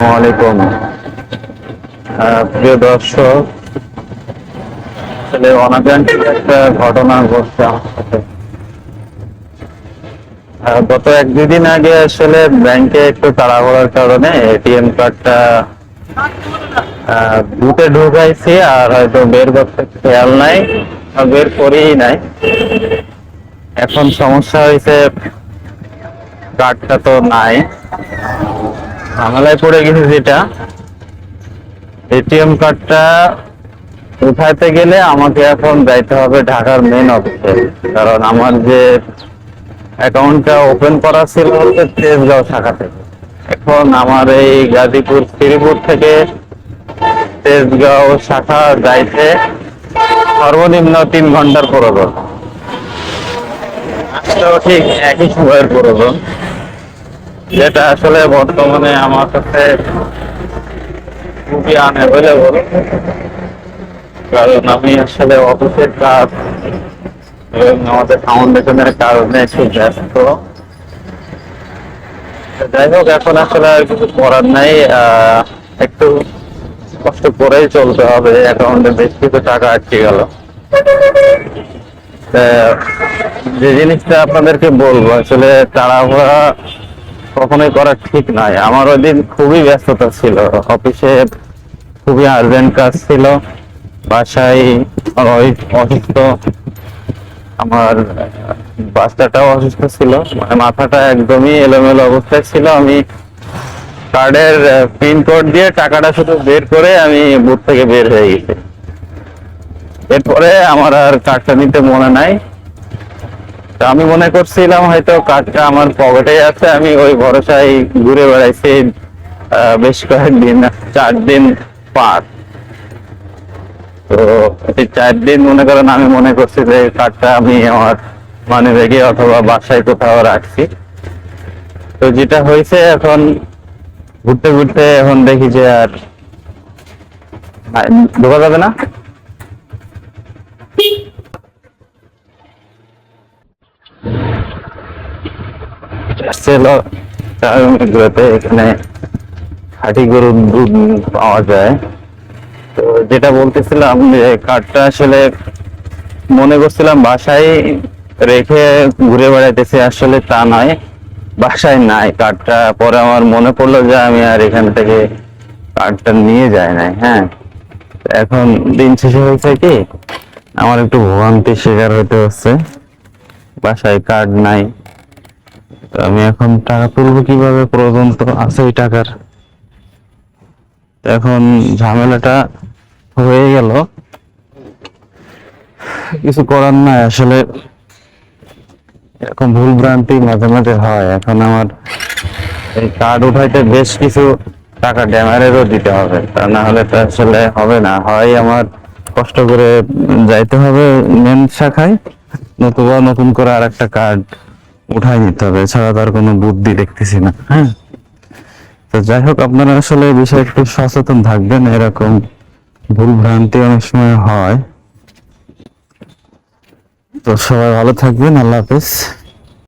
আসসালামাইকুম আহ, প্রিয় দর্শক আসলে অনাকাঙ্ক্ষিত একটা ঘটনা ঘটছে গত এক দুদিন আগে আসলে ব্যাংকে একটু তাড়াহুড়ার কারণে এটিএম কার্ডটা বুথে ঢুকাইছি আর হয়তো বের করতে খেয়াল নাই বের করেই নাই। এখন সমস্যা হয়েছে কার্ডটা তো নাই। ঝামেলায় পড়ে গেছে যেটা, এটিএম কার্ডটা উঠাইতে গেলে আমাকে এখন যাইতে হবে ঢাকার মেন অফিসে কারণ আমার যে অ্যাকাউন্টটা ওপেন করা ছিল হচ্ছে তেজগাঁও শাখা থেকে। এখন আমার এই গাজীপুর, শ্রীপুর থেকে তেজগাঁও শাখা যাইতে সর্বনিম্ন তিন ঘণ্টার প্রয়োজন। আসলেও ঠিক একই সময়ের প্রয়োজন। যেটা আসলে বর্তমানে আমার কাছে খুবই আনঅ্যাভেলেবল কারণ আমি আসলে অফিসের কাজ এবং আমাদের ফাউন্ডেশনের কারণে একটু ব্যস্ত। যাই হোক, এখন আসলে আর কিছু করার নাই। একটু কষ্ট করেই চলতে হবে। অ্যাকাউন্টে বেশ কিছু টাকা আটকে গেল। যে জিনিসটা আপনাদেরকে বলব, আসলে তাড়াহুড়া কখনোই করা ঠিক নয় আমার ওই দিন খুবই ব্যস্ততা ছিল। অফিসে খুবই আর্জেন্ট কাজ ছিল। বাসায় অসুস্থ। আমার বাচ্চাটাও অসুস্থ ছিল। মানে মাথাটা একদমই এলোমেলো অবস্থায় ছিল। আমি কার্ডের পিন কোড দিয়ে টাকাটা শুধু বের করে আমি বুথ থেকে বের হয়ে গেছি। এরপরে আমার আর কার্ডটা নিতে মনে নাই। আমি মনে করছিলাম হয়তো কার্ডটা আমার পকেটে আছে, আমি ওই ভরসায় ঘুরে বেড়াইছি বেশ কয়েকদিন, চার দিন পার। তো চার দিন মনে করেন আমি মনে করছি যে কার্ডটা আমি আমার মানে রেখে অথবা বাসায় কোথাও রাখছি। তো যেটা হয়েছে এখন, ঘুরতে ঘুরতে এখন দেখি যে আর ঢোকা যাবে না? ছিল চারগুলোতে এখানে খাঁটি গরুর দুধ পাওয়া যায়। তো যেটা বলতেছিলাম যে কার্ডটা আসলে মনে করছিলাম বাসায় রেখে ঘুরে বেড়াইতেছি, আসলে তা নয়, বাসায় নাই। কার্ডটা পরে আমার মনে পড়ল যে, আমি আর এখান থেকে কার্ডটা নিয়ে যাই নাই হ্যাঁ। এখন দিন শেষে হয়েছে কি, আমার একটু ভোগান্তির শিকার হতে হচ্ছে। বাসায় কার্ড নাই। তো আমি এখন টাকা তুলবো কীভাবে? প্রয়োজন তো আছে আছেই টাকার। এখন ঝামেলাটা হয়ে গেল। কিছু করার নাই আসলে। এরকম ভুল ভ্রান্তি মাঝে মাঝে হয়। এখন আমার এই কার্ড উঠাইতে বেশ কিছু টাকা ড্যামারেরও দিতে হবে। তা না হলে তো আসলে হবে না। হয় আমার কষ্ট করে যাইতে হবে মেন শাখায়। নতুবা নতুন করে আর একটা কার্ড উঠাই নিতে হবে এছাড়া তার কোনো বুদ্ধি দেখতেছি না। হ্যাঁ। তো যাই হোক আপনারা আসলে এই বিষয়ে একটু সচেতন থাকবেন এরকম ভুল ভ্রান্তি অনেক সময় হয়। তো সবাই ভালো থাকবেন আল্লাহ হাফেজ।